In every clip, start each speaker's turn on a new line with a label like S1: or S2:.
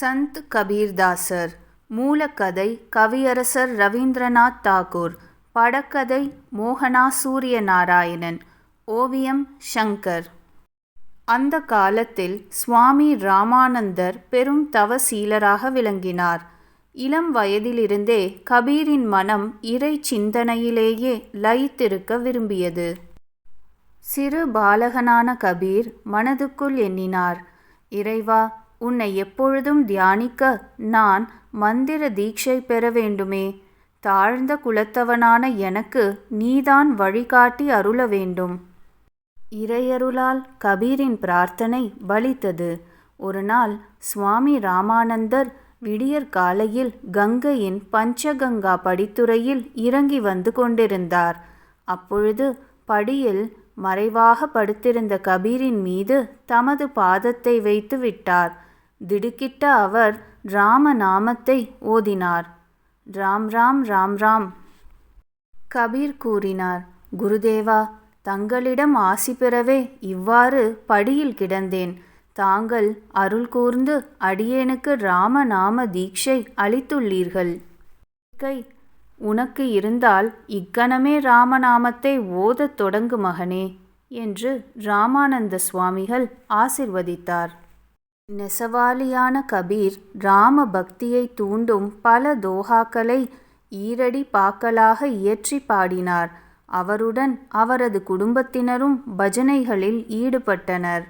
S1: சந்த் கபீர்தாசர். மூலக்கதை கவியரசர் ரவீந்திரநாத் தாகூர். படக்கதை மோகனா சூரிய நாராயணன் ஓவியம் ஷங்கர் அந்த காலத்தில் சுவாமி ராமானந்தர் பெரும் தவசீலராக விளங்கினார். இளம் வயதிலிருந்தே கபீரின் மனம் இறை சிந்தனையிலேயே லயித்திருக்க விரும்பியது. சிறு பாலகனான கபீர் மனதுக்குள் எண்ணினார். இறைவா உன்னை எப்பொழுதும் தியானிக்க நான் மந்திர தீட்சை பெற வேண்டுமே. தாழ்ந்த குலத்தவனான எனக்கு நீதான் வழிகாட்டி அருள வேண்டும். இறையருளால் கபீரின் பிரார்த்தனை பலித்தது. ஒரு நாள் சுவாமி ராமானந்தர் விடியற் காலையில் கங்கையின் பஞ்சகங்கா படித்துறையில் இறங்கி வந்து கொண்டிருந்தார். அப்பொழுது படியில் மறைவாக படுத்திருந்த கபீரின் மீது தமது பாதத்தை வைத்து விட்டார். திடுக்கிட்ட அவர் ராம நாமத்தை ஓதினார். ராம் ராம் ராம் ராம். கபீர் கூறினார் குருதேவா தங்களிடம் ஆசி பெறவே இவ்வாறு படியில் கிடந்தேன். தாங்கள் அருள் கூர்ந்து அடியேனுக்கு ராம நாம தீட்சை அளித்துள்ளீர்கள். கை உனக்கு இருந்தால் இக்கணமே ராமநாமத்தை ஓதத் தொடங்கு மகனே என்று ராமானந்த சுவாமிகள் ஆசிர்வதித்தார். நெசவாளியான கபீர் ராம பக்தியை தூண்டும் பல தோஹாக்களை ஈரடி பாக்களாக இயற்றி பாடினார். அவருடன் அவரது குடும்பத்தினரும் பஜனைகளில் ஈடுபட்டனர்.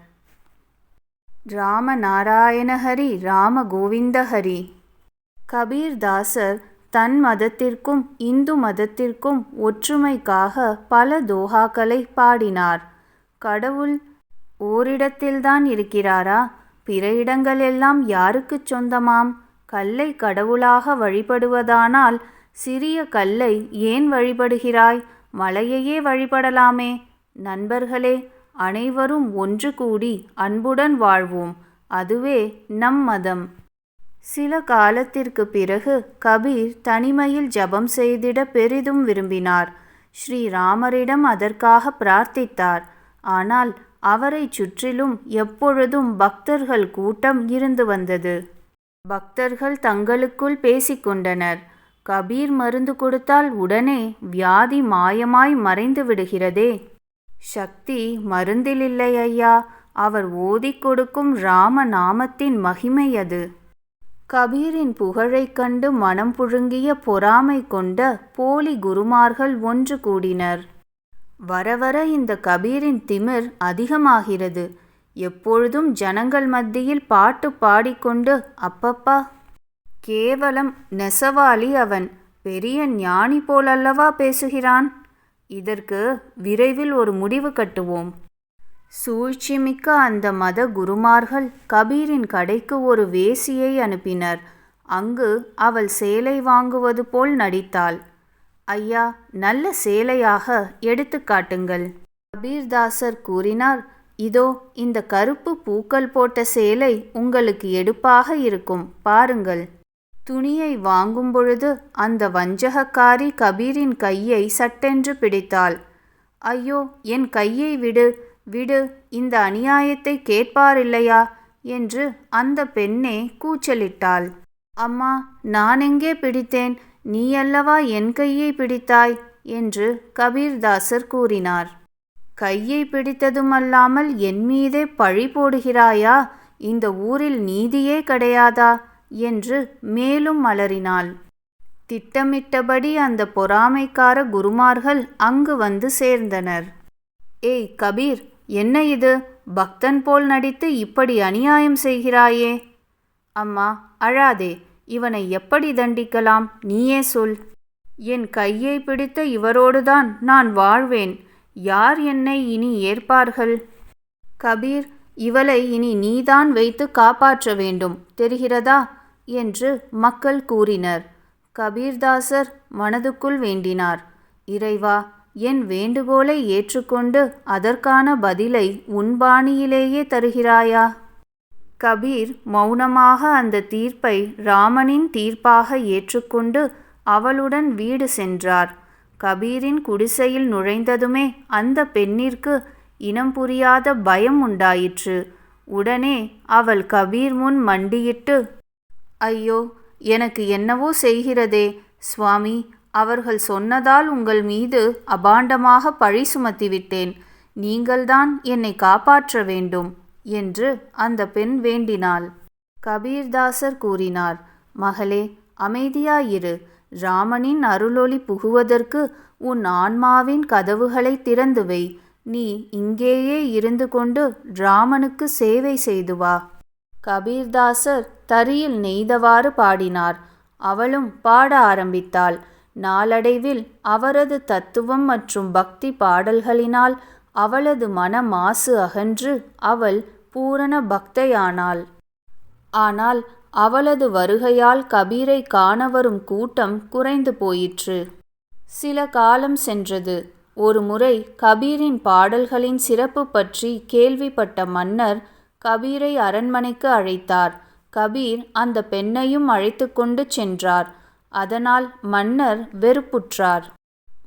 S1: ராம நாராயணஹரி ராம கோவிந்தஹரி கபீர்தாசர் தன் மதத்திற்கும் இந்து மதத்திற்கும் ஒற்றுமைக்காக பல தோஹாக்களை பாடினார். கடவுள் ஓரிடத்தில்தான் இருக்கிறாரா? பிற இடங்களெல்லாம் யாருக்குச் சொந்தமாம்? கல்லை கடவுளாக வழிபடுவதானால் சிறிய கல்லை ஏன் வழிபடுகிறாய்? மலையையே வழிபடலாமே. நண்பர்களே அனைவரும் ஒன்று கூடி அன்புடன் வாழ்வோம். அதுவே நம் மதம். சில காலத்திற்கு பிறகு கபீர் தனிமையில் ஜபம் செய்திட பெரிதும் விரும்பினார். ஸ்ரீராமரிடம் அதற்காக பிரார்த்தித்தார். ஆனால் அவரை சுற்றிலும் எப்பொழுதும் பக்தர்கள் கூட்டம் இருந்து வந்தது. பக்தர்கள் தங்களுக்குள் பேசிக்கொண்டனர் கபீர் மருந்து கொடுத்தால் உடனே வியாதி மாயமாய் மறைந்து விடுகிறதே. சக்தி மருந்திலில்லை ஐயா. அவர் ஓதிக் கொடுக்கும் ராம நாமத்தின் மகிமை அது. கபீரின் புகழைக் கண்டு மனம் புழுங்கிய பொறாமை கொண்ட போலி குருமார்கள் ஒன்று கூடினர். வர வர இந்த கபீரின் திமிர் அதிகமாகிறது. எப்பொழுதும் ஜனங்கள் மத்தியில் பாட்டு பாடிக்கொண்டு அப்பப்பா கேவலம் நெசவாளி அவன் பெரிய ஞானி போலல்லவா பேசுகிறான்? இதற்கு விரைவில் ஒரு முடிவு கட்டுவோம் சூழ்ச்சிமிக்க அந்த மத குருமார்கள் கபீரின் கடைக்கு ஒரு வேசியை அனுப்பினர். அங்கு அவள் சேலை வாங்குவது போல் நடித்தாள். ஐயா நல்ல சேலையாக எடுத்து காட்டுங்கள். கபீர்தாசர் கூறினார் இதோ இந்த கருப்பு பூக்கள் போட்ட சேலை உங்களுக்கு எடுப்பாக இருக்கும் பாருங்கள். துணியை வாங்கும் பொழுது அந்த வஞ்சகக்காரி கபீரின் கையை சட்டென்று பிடித்தாள். ஐயோ என் கையை விடு விடு இந்த அநியாயத்தை கேட்பாரில்லையா? என்று அந்த பெண்ணே கூச்சலிட்டாள். அம்மா நான் எங்கே பிடித்தேன்? நீ அல்லவா என் கையை பிடித்தாய்? என்று கபீர்தாசர் கூறினார். கையை பிடித்ததுமல்லாமல் என் மீதே பழி போடுகிறாயா? இந்த ஊரில் நீதியே கிடையாதா? என்று மேலும் அலறினாள். திட்டமிட்டபடி அந்த பொறாமைக்கார குருமார்கள் அங்கு வந்து சேர்ந்தனர். ஏய் கபீர் என்ன இது? பக்தன் போல் நடித்து இப்படி அநியாயம் செய்கிறாயே? அம்மா அழாதே. இவனை எப்படி தண்டிக்கலாம்? நீயே சொல். என் கையை பிடித்த இவரோடுதான் நான் வாழ்வேன். யார் என்னை இனி ஏற்பார்கள்? கபீர் இவளை இனி நீதான் வைத்து காப்பாற்ற வேண்டும். தெரிகிறதா? என்று மக்கள் கூறினர். கபீர்தாசர் மனதுக்குள் வேண்டினார். இறைவா என் வேண்டுகோளை ஏற்றுக்கொண்டு அதற்கான பதிலை உன் பாணியிலேயே தருகிறாயா? கபீர் மௌனமாக அந்த தீர்ப்பை ராமனின் தீர்ப்பாக ஏற்றுக்கொண்டு அவளுடன் வீடு சென்றார். கபீரின் குடிசையில் நுழைந்ததுமே அந்த பெண்ணிற்கு இனம் புரியாத பயம் உண்டாயிற்று. உடனே அவள் கபீர் முன் மண்டியிட்டு ஐயோ எனக்கு என்னவோ செய்கிறதே. சுவாமி அவர்கள் சொன்னதால் உங்கள் மீது அபாண்டமாக பழி சுமத்திவிட்டேன். நீங்கள்தான் என்னை காப்பாற்ற வேண்டும். என்று அந்த பெண் வேண்டினாள். கபீர்தாசர் கூறினார் மகளே அமைதியாயிரு. ராமனின் அருளொளி புகுவதற்கு உன் ஆன்மாவின் கதவுகளை திறந்து வை. நீ இங்கேயே இருந்து கொண்டு ராமனுக்கு சேவை செய்து வா. கபீர்தாசர் தரியில் நெய்தவாறு பாடினார். அவளும் பாட ஆரம்பித்தாள். நாளடைவில் அவரது தத்துவம் மற்றும் பக்தி பாடல்களினால் அவளது மன மாசு அகன்று அவள் பூரண பக்தையானாள். ஆனால் அவளது வருகையால் கபீரை காண வரும் கூட்டம் குறைந்து போயிற்று. சில காலம் சென்றது. ஒரு முறை கபீரின் பாடல்களின் சிறப்பு பற்றி கேள்விப்பட்ட மன்னர் கபீரை அரண்மனைக்கு அழைத்தார். கபீர் அந்த பெண்ணையும் அழைத்து கொண்டு சென்றார். அதனால் மன்னர் வெறுப்புற்றார்.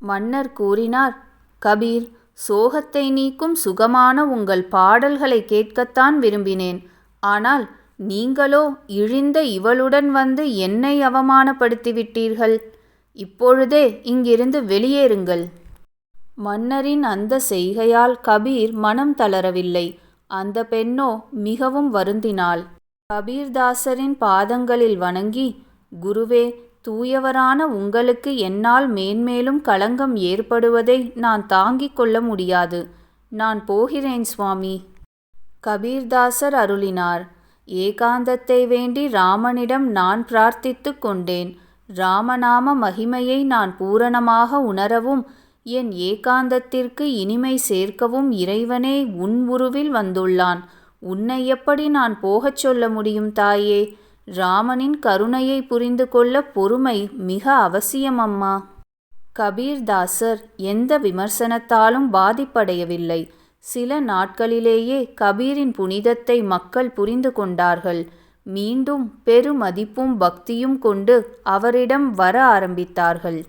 S1: மன்னர் கூறினார் கபீர் சோகத்தை நீக்கும் சுகமான உங்கள் பாடல்களை கேட்கத்தான் விரும்பினேன். ஆனால் நீங்களோ இழிந்த இவளுடன் வந்து என்னை அவமானப்படுத்திவிட்டீர்கள். இப்பொழுதே இங்கிருந்து வெளியேறுங்கள். மன்னரின் அந்த செய்கையால் கபீர் மனம் தளரவில்லை. அந்த பெண்ணோ மிகவும் வருந்தினாள். கபீர்தாசரின் பாதங்களில் வணங்கி குருவே தூயவரான உங்களுக்கு என்னால் மேன்மேலும் களங்கம் ஏற்படுவதை நான் தாங்கிக் கொள்ள முடியாது. நான் போகிறேன் சுவாமி. கபீர்தாசர் அருளினார். ஏகாந்தத்தை வேண்டி ராமனிடம் நான் பிரார்த்தித்து கொண்டேன். ராமநாம மகிமையை நான் பூரணமாக உணரவும் என் ஏகாந்தத்திற்கு இனிமை சேர்க்கவும் இறைவனே உன் உருவில் வந்துள்ளான். உன்னை எப்படி நான் போகச் சொல்ல முடியும் தாயே? ராமனின் கருணையை புரிந்து கொள்ள பொறுமை மிக அவசியம் அம்மா. கபீர்தாசர் எந்த விமர்சனத்தாலும் பாதிப்படையவில்லை. சில நாட்களிலேயே கபீரின் புனிதத்தை மக்கள் புரிந்து கொண்டார்கள். மீண்டும் பெருமதிப்பும் பக்தியும் கொண்டு அவரிடம் வர ஆரம்பித்தார்கள்.